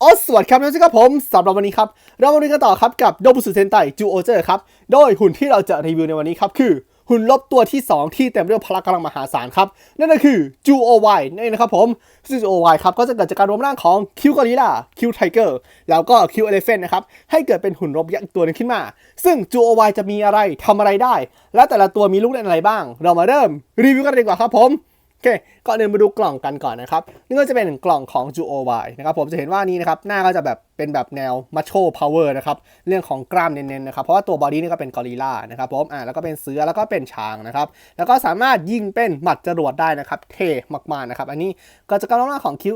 โอ้สวัสดีครับน้องเจ้าครับผมสำหรับวันนี้ครับ เรามาดูกันต่อครับกับโดบุสุเซนไตจูโอเจอร์ครับ โดยหุ่นที่เราจะรีวิวในวันนี้ครับ คือหุ่นลบตัวที่ 2 ที่เต็มไปด้วยพละกำลังมหาศาลครับ นั่นก็คือจูโอไวนั่นเองนะครับผมซึ่งจูโอไวครับก็จะเกิดจากการรวมร่างของคิวกอริล่าคิวไทเกอร์แล้วก็คิวเอเลเฟนนะครับ ให้เกิดเป็นหุ่นรบยักษ์ตัวหนึงขึ้นมา ซึ่งจูโอไวจะมีอะไรทำอะไรได้ และแต่ละตัวมีลูกเล่นอะไรบ้าง เรามาเริ่มรีวิวกันเลยดีกว่าครับผม โอเคก่อนอื่นมาดูกล่องกันก่อนนะครับ นี่ก็จะเป็นกล่องของ Juo Y นะครับผมจะเห็นว่านี่นะครับหน้าก็จะแบบเป็นแบบแนว Macho Power นะครับเรื่องของกล้ามเน้นๆนะครับเพราะว่าตัวบอดี้นี่ก็เป็นกอริลลานะครับผมอ่าแล้วก็เป็นเสือแล้วก็เป็นช้างนะครับแล้วก็สามารถยิงเป็นหมัดจรวดได้นะครับเท่มากๆนะครับอันนี้ก็จะกำลังหน้าของคิว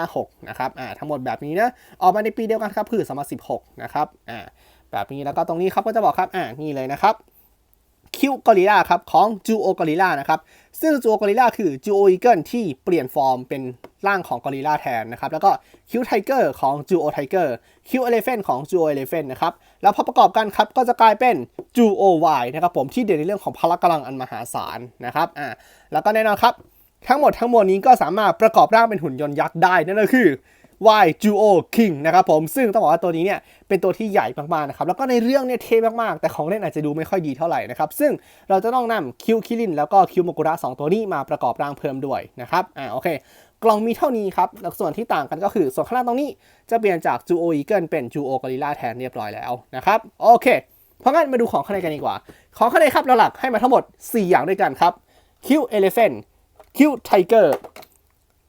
456นะครับอ่าทั้งหมดแบบนี้นะออกมาในปีเดียวกันครับคือ2016นะครับอ่าแบบนี้แล้วก็ตรงนี้ครับก็จะบอกครับอ่านี่เลยนะครับ คิวกอริลลาครับของจูโอกอริลลานะครับซึ่งจูโอกอริลลาคือจูโออีเกิลที่เปลี่ยนฟอร์มเป็นร่างของกอริลลาแทนนะครับแล้วก็คิวไทเกอร์ของจูโอไทเกอร์คิวเอเลเฟนของจูโอเอเลเฟนนะครับแล้วพอประกอบกันครับก็จะกลายเป็นจูโอวนะครับผมที่เด่นในเรื่องของพละกำลังอันมหาศาลนะครับอ่าแล้วก็แน่นอนครับทั้งหมดทั้งมวลนี้ก็สามารถประกอบร่างเป็นหุ่นยนต์ยักษ์ได้นั่นก็คือ Y Juo King นะครับผมซึ่งต้องบอกว่าตัวนี้เนี่ยเป็นตัวที่ใหญ่มากๆนะครับแล้วก็ในเรื่องเนี่ยเท่มากๆ แต่ของเล่นอาจจะดูไม่ค่อยดีเท่าไหร่นะครับซึ่งเราจะต้องนำคิวคิรินแล้วก็คิวโมกุระสองตัวนี้มาประกอบร่างเพิ่มด้วยนะครับอ่าโอเค กล่องมีเท่านี้ครับส่วนที่ต่างกันก็คือส่วนข้างล่างตรงนี้จะเปลี่ยนจาก Juo Eagle เป็น Juo Gorilla แทนเรียบร้อยแล้วนะครับโอเคเพราะงั้นมาดูของข้างในกันดีกว่า ของข้างในครับหลักๆให้มาทั้งหมด 4 อย่างด้วยกันครับ Q Elephant Q Tiger คิวกอริ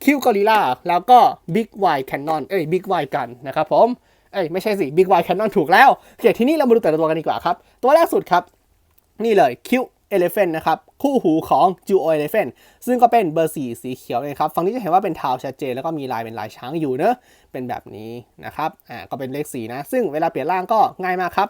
คิวคอรีล่าแล้วก็ Big Y Cannon เอ้ย Big Y กันนะครับผมเอ้ยไม่ใช่สิ Big Y Cannon ถูกแล้วโอเคทีนี้เรามาดูแต่ละตัวกันดีกว่าครับ ตัวแรกสุดครับ นี่เลยคิว Elephant นะครับ คู่หูของ Juo Elephant ซึ่งก็เป็นเบอร์สีสีเขียวเลยครับ ฝั่งนี้จะเห็นว่าเป็นเท้าชัดเจน แล้วก็มีลายเป็นลายช้างอยู่เนอะเป็นแบบนี้นะครับอ่าก็เป็นเลขสีนะ ซึ่งเวลาเปลี่ยนร่างก็ง่ายมากครับ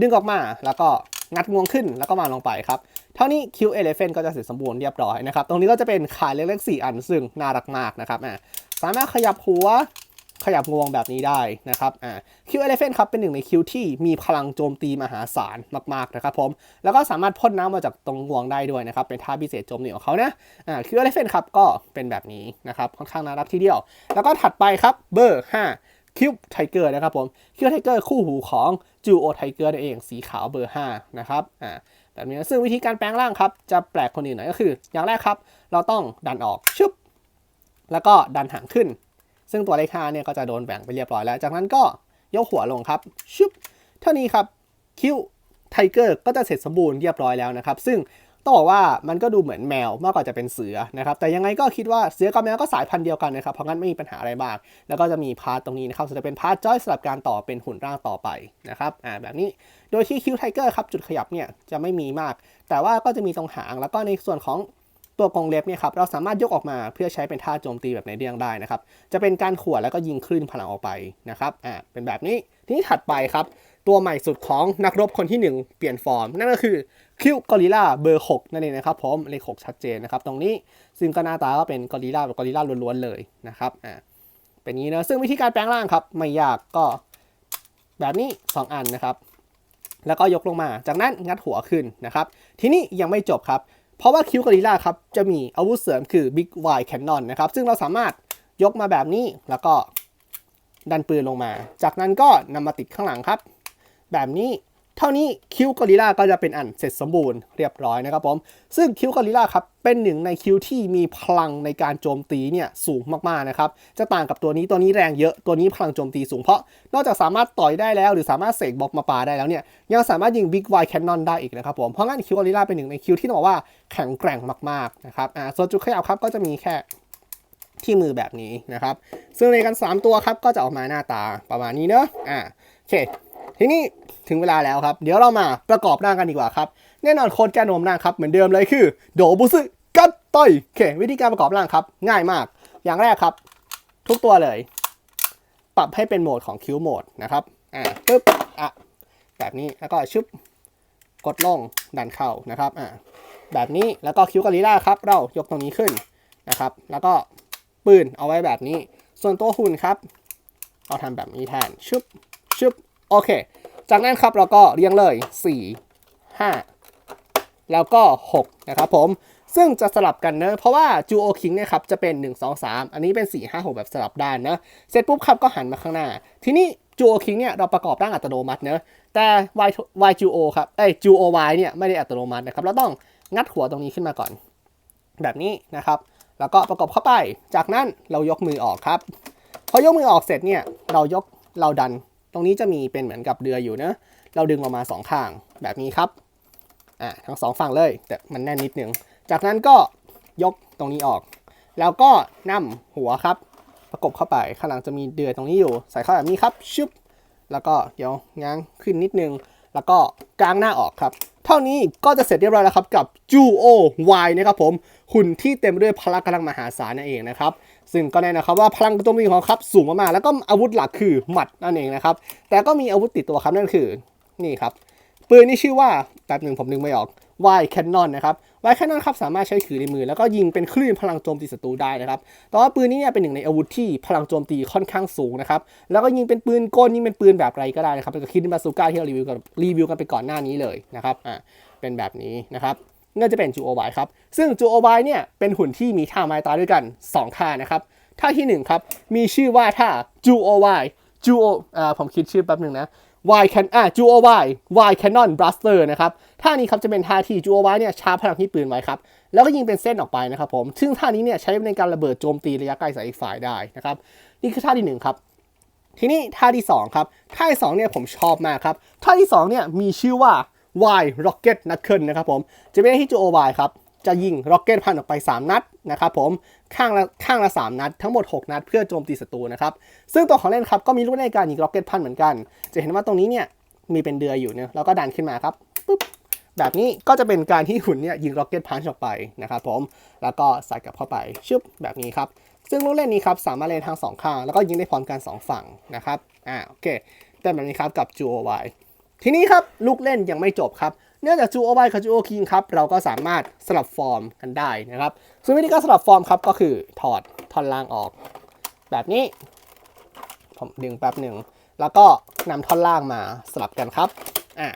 ดึงออกมาแล้วก็ งัดงวงขึ้นแล้วก็มาลงไปครับ เท่านี้ Q Elephant ก็จะเสร็จสมบูรณ์เรียบร้อยนะครับ ตรงนี้ก็จะเป็นขายเล็กๆ4อันซึ่งน่ารักมากนะครับอ่าสามารถขยับหัวขยับงวงแบบนี้ได้นะครับ อ่า Q Elephant ครับเป็นหนึ่งในคิวที่มีพลังโจมตีมหาศาลมากๆนะครับผม แล้วก็สามารถพ่นน้ำมาจากตรงงวงได้ด้วยนะครับ เป็นท่าพิเศษโจมตีของเขานะ อ่า Q Elephant ครับก็เป็นแบบนี้นะครับ ค่อนข้างน่ารักทีเดียว แล้วก็ถัดไปครับเบอร์ 5 คิวไทเกอร์นะครับผมคิวไทเกอร์คู่หูของจูโอไทเกอร์นั่นเองสีขาวเบอร์ 5 นะครับอ่าแบบนี้ซึ่งวิธีการแปลงร่างครับ จะแปลกคนอื่นหน่อยก็คือ อย่างแรกครับ เราต้องดันออกชึบแล้วก็ดันหางขึ้น ซึ่งตัวเลข5เนี่ยก็จะโดนแบ่งไปเรียบร้อยแล้ว จากนั้นก็ยกหัวลงครับชึบเท่านี้ครับคิวไทเกอร์ก็จะเสร็จสมบูรณ์เรียบร้อยแล้วนะครับ ซึ่ง ต้องบอกว่ามันก็ดูเหมือนแมวมากกว่าจะเป็นเสือนะครับแต่ยังไงก็คิดว่าเสือกับแมวก็สายพันธุ์เดียวกันนะครับเพราะงั้นไม่มีปัญหาอะไรมาก แล้วก็จะมีพาร์ตตรงนี้นะครับจะเป็นพาร์ตจอยสำหรับการต่อเป็นหุ่นร่างต่อไปนะครับอ่าแบบนี้โดยที่คิวไทเกอร์ครับจุดขยับเนี่ยจะไม่มีมาก แต่ว่าก็จะมีตรงหางแล้วก็ในส่วนของตัวกรงเล็บเนี่ยครับเราสามารถยกออกมาเพื่อใช้เป็นท่าโจมตีแบบในเรื่องได้นะครับ จะเป็นการขวดแล้วก็ยิงคลื่นพลังออกไปนะครับอ่าเป็นแบบนี้ทีนี้ถัดไปครับ ตัวใหม่สุดของนักรบคนที่ 1 เปลี่ยนฟอร์ม นั่นก็คือคิวกอริล่าเบอร์ 6 นั่นเองนะครับผมเลข 6 ชัดเจนนะครับ ตรงนี้ซึ่งก็หน้าตาก็เป็นกอริล่าแบบกอริล่าล้วนๆเลยนะครับอ่าเป็นงนี้นะซึ่งวิธีการแปลงร่างครับ ไม่ยากก็แบบนี้ 2 อันนะครับ แล้วก็ยกลงมา จากนั้นงัดหัวขึ้นนะครับ ทีนี้ยังไม่จบครับ เพราะว่าคิวกอริล่าครับจะมีอาวุธเสริมคือ Big Y Cannon นะครับซึ่งเราสามารถยกมาแบบนี้แล้วก็ดันปืนลงมา จากนั้นก็นำมาติดข้างหลังครับ แบบนี้ เท่านี้คิวกอริลลาก็จะเป็นอันเสร็จสมบูรณ์เรียบร้อยนะครับผม ซึ่งคิวกอริลลาครับเป็นหนึ่งในคิวที่มีพลังในการโจมตีเนี่ยสูงมากๆนะครับ จะต่างกับตัวนี้ตัวนี้แรงเยอะตัวนี้พลังโจมตีสูงเพราะ นอกจากสามารถต่อยได้แล้ว หรือสามารถเสกบล็อกมาปาได้แล้วเนี่ยยังสามารถยิงบิ๊กไวแคนนอนได้อีกนะครับผมเพราะงั้นคิวกอริลลาเป็นหนึ่งในคิวที่ต้องบอกว่าแข็งแกร่งมากๆนะครับอ่าส่วนจุดขยับครับก็จะมีแค่ที่มือแบบนี้นะครับ ซึ่งในกัน 3 ตัวครับก็จะออกมาหน้าตาประมาณนี้เนอะอ่าโอเค ทีนี้ถึงเวลาแล้วครับ เดี๋ยวเรามาประกอบร่างกันดีกว่าครับ แน่นอนโค้ดแกนโนมร่างครับ เหมือนเดิมเลยคือ โดบุซึกัตต้อยโอเค วิธีการประกอบร่างครับ ง่ายมาก อย่างแรกครับ ทุกตัวเลย ปรับให้เป็นโหมดของคิวโหมดนะครับ อ่าปึ๊บ อะ แบบนี้ แล้วก็ชุบกดลง ดันเข้านะครับ อ่า แบบนี้ แล้วก็คิวกอริล่าครับ เรายกตรงนี้ขึ้นนะครับ แล้วก็ปืนเอาไว้แบบนี้ ส่วนตัวหุ่นครับ เราทำแบบนี้แทนชุบชุบ โอเค จากนั้นครับเราก็เรียงเลย 4 5 แล้วก็ 6 นะครับผม ซึ่งจะสลับกันเนอะเพราะว่า Duo King เนี่ยครับจะเป็น 1 2 3 อันนี้เป็น 4 5 6 แบบสลับด้านเนอะเสร็จปุ๊บครับก็หันมาข้างหน้า ทีนี้ Duo King เนี่ยเราประกอบร่างอัตโนมัติเนอะแต่ Y Y Duo ครับเอ้ย Duo Y เนี่ยไม่ได้อัตโนมัตินะครับเราต้องงัดหัวตรงนี้ขึ้นมาก่อน แบบนี้นะครับแล้วก็ประกอบเข้าไป จากนั้นเรายกมือออกครับ พอยกมือออกเสร็จเนี่ย เรายกเราดัน ตรงนี้จะมีเป็นเหมือนกับเดือยอยู่นะ เราดึงออกมาสองข้างแบบนี้ครับ อ่าทั้งสองฝั่งเลย แต่มันแน่นนิดนึง จากนั้นก็ยกตรงนี้ออก แล้วก็นำหัวครับ ประกบเข้าไป ข้างหลังจะมีเดือยตรงนี้อยู่ ใส่เข้าแบบนี้ครับ ชึบ แล้วก็เดี๋ยวง้างขึ้นนิดนึง แล้วก็กลางหน้าออกครับ เท่านี้ก็จะเสร็จเรียบร้อยแล้วครับกับ Juo Y นะครับผม หุ่นที่เต็มไปด้วยพละกำลังมหาศาลนั่นเองนะครับ ซึ่งก็แน่นะครับว่าพลังโจมตีของครับสูงมากๆแล้วก็อาวุธหลักคือหมัดนั่นเองนะครับ แต่ก็มีอาวุธติดตัวครับนั่นคือนี่ครับปืนนี่ชื่อว่าแป๊บหนึ่งผมนึกไม่ออก Y Cannon นนะครับ Y Cannon ครับสามารถใช้ถือในมือ แล้วก็ยิงเป็นคลื่นพลังโจมตีศัตรูได้นะครับแต่ว่าปืนนี้เนี่ยเป็นหนึ่งในอาวุธที่พลังโจมตีค่อนข้างสูงนะครับ แล้วก็ยิงเป็นปืนกลยิงเป็นปืนแบบไรก็ได้นะครับเป็นกับคิดบาซูก้าที่เรารีวิวกันรีวิวกันไปก่อนหน้านี้เลยนะครับ อ่า เป็นแบบนี้นะครับ นั่นจะเป็นจูโอวครับ ซึ่งจูโอวเนี่ยเป็นหุ่นที่มีท่าไม้ตายด้วยกัน 2 ท่านะครับ ท่าทีหนึ่1 ครับ มีชื่อว่าท่าจูโอวจูโออ่าผมคิดชื่อแป๊บหนึ่งนะ Y can อ่า Juo Y Y Cannon Blaster นะครับ ท่านี้ครับจะเป็นท่าที่ Juo Y เนี่ยชาร์จพลังที่ปืนไว้ครับ แล้วก็ยิงเป็นเส้นออกไปนะครับผม ซึ่งท่านี้เนี่ยใช้ในการระเบิดโจมตีระยะไกลใส่อีกฝ่ายได้นะครับ นี่คือท่าที่หนึ่งครับ ทีนี้ท่าที่ 2 ครับ ท่าที่2เนี่ยผมชอบมากครับ ท่าที่2เนี่ยมีชื่อว่า Y Rocket Knuckle นะครับผมจะเป็นที่จูโอ Y ครับจะยิงร็อกเก็ตพันออกไป 3 นัดนะครับผมข้างละข้างละ 3 นัด ทั้งหมด 6 นัด เพื่อโจมตีศัตรูนะครับซึ่งตัวของเล่นครับก็มีลูกเล่นในการยิงร็อกเก็ตพันเหมือนกัน จะเห็นว่าตรงนี้เนี่ยมีเป็นเดือยอยู่เนี่ยแล้วก็ดันขึ้นมาครับปุ๊บแบบนี้ก็จะเป็นการที่หุ่นเนี่ยยิงร็อกเก็ตพันออกไปนะครับผมแล้วก็ใส่กลับเข้าไปชึบแบบนี้ครับซึ่งลูกเล่นนี้ครับสามารถเล่นทั้งสองข้าง แล้วก็ยิงได้พร้อมกันสองฝั่งนะครับอ่าโอเคแต่แบบนี้ครับกับ Juo Y ทีนี้ครับลูกเล่นยังไม่จบครับ เนื่องจาก Juo Y กับ Juo King ครับเราก็สามารถสลับฟอร์มกันได้นะครับซึ่งวิธีการสลับฟอร์มครับก็คือถอดท่อนล่างออก แบบนี้ ผมดึงแป๊บหนึ่ง แล้วก็นำท่อนล่างมาสลับกันครับอ่า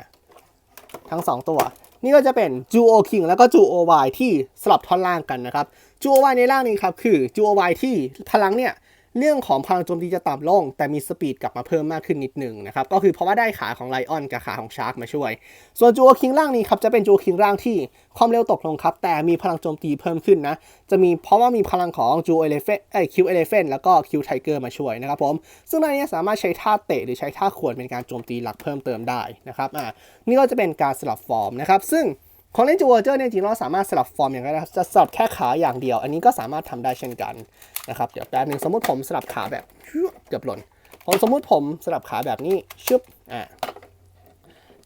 ทั้ง 2 ตัว นี่ก็จะเป็น Juo King แล้วก็ Juo Y ที่สลับท่อนล่างกันนะครับ Juo Y ในล่างนี้ครับคือ Juo Y ที่พลังเนี่ย เรื่องของพลังโจมตีจะต่ำลง แต่มีสปีดกลับมาเพิ่มมากขึ้นนิดหนึ่งนะครับ ก็คือเพราะว่าได้ขาของไลออนกับขาของชาร์กมาช่วย ส่วน Juo King ล่างนี้ครับ จะเป็น Juo King ล่างที่ความเร็วตกลงครับ แต่มีพลังโจมตีเพิ่มขึ้นนะ จะมีเพราะว่ามีพลังของ Juo Elephant เอ้ย Q Elephant แล้วก็ Q Tiger มาช่วยนะครับผม ซึ่งในนี้สามารถใช้ท่าเตะหรือใช้ท่าขวดเป็นการโจมตีหลักเพิ่มเติมได้นะครับอ่านี่ก็จะเป็นการสลับฟอร์มนะครับซึ่ง ของเล่นจูเวอร์เจอร์เนี่ยจริงๆเราสามารถสลับฟอร์มอย่างไรนะครับจะสลับแค่ขาอย่างเดียว อันนี้ก็สามารถทำได้เช่นกันนะครับเดี๋ยวแป๊บหนึ่งสมมติผมสลับขาแบบเกือบหล่นผมสมมุติผมสลับขาแบบนี้ชึบอ่า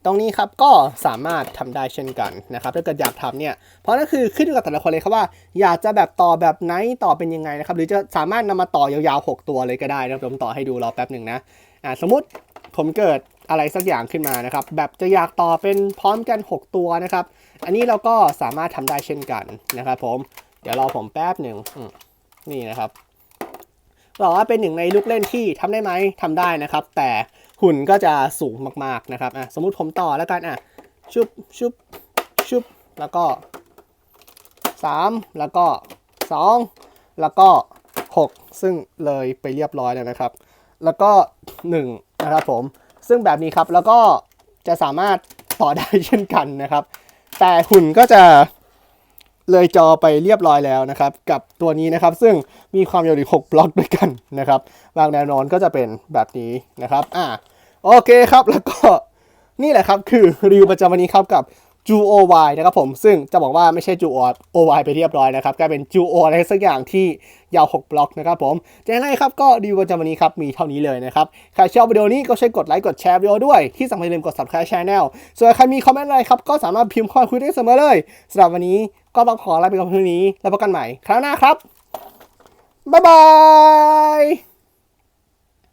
ตรงนี้ครับก็สามารถทำได้เช่นกันนะครับถ้าเกิดอยากทำเนี่ยเพราะนั่นคือขึ้นอยู่กับแต่ละคนเลยครับว่า อยากจะแบบต่อแบบไหนต่อเป็นยังไงนะครับหรือจะสามารถนำมาต่อยาวๆ 6 ตัวเลยก็ได้นะผมต่อให้ดูรอแป๊บหนึ่งนะอ่าสมมุติผมเกิด อะไรสักอย่างขึ้นมานะครับ แบบจะอยากต่อเป็นพร้อมกัน 6 ตัวนะครับ อันนี้เราก็สามารถทำได้เช่นกันนะครับ ผม เดี๋ยวรอผมแป๊บหนึ่งนี่นะครับบอกว่าเป็นหนึ่งในลูกเล่นที่ทำได้ไหมทำได้นะครับ แต่หุ่นก็จะสูงมากๆนะครับอะสมมุติผมต่อแล้วกันอะชุบชุบชุบแล้วก็ 3 แล้วก็ 2 แล้วก็ 6 ซึ่งเลยไปเรียบร้อยแล้วนะครับ แล้วก็ 1 นะครับผม ซึ่งแบบนี้ครับแล้วก็จะสามารถต่อได้เช่นกันนะครับ แต่หุ่นก็จะเลยจอไปเรียบร้อยแล้วนะครับ กับตัวนี้นะครับ ซึ่งมีความยาวถึง6บล็อกด้วยกันนะครับวางแนวนอนก็จะเป็นแบบนี้นะครับ อ่าโอเคครับแล้วก็นี่แหละครับ คือรีวิวประจำวันนี้ครับกับ Juo Y นะครับผมซึ่งจะบอกว่าไม่ใช่ Juo OY ไปเรียบร้อยนะครับกลายเป็น Juo ออะไรสักอย่างที่ยาว 6 บล็อกนะครับผมจะยังไงครับก็รีวิวประวันนี้ครับ มีเท่านี้เลยนะครับ ใครชอบวิดีโอนี้ก็ช่วยกดไลค์กดแชร์วิดีโอด้วย ที่สำคัญอย่าลืมกด subscribe channel ส่วนใครมีคอมเมนต์อะไรครับ ก็สามารถพิมพ์ข้อคุยได้เสมอเลยสำหรับวันนี้ก็ต้องขอลาไปกับเพียงเท่านี้ แล้วพบกันใหม่ครั้งหน้าครับบ๊ายบาย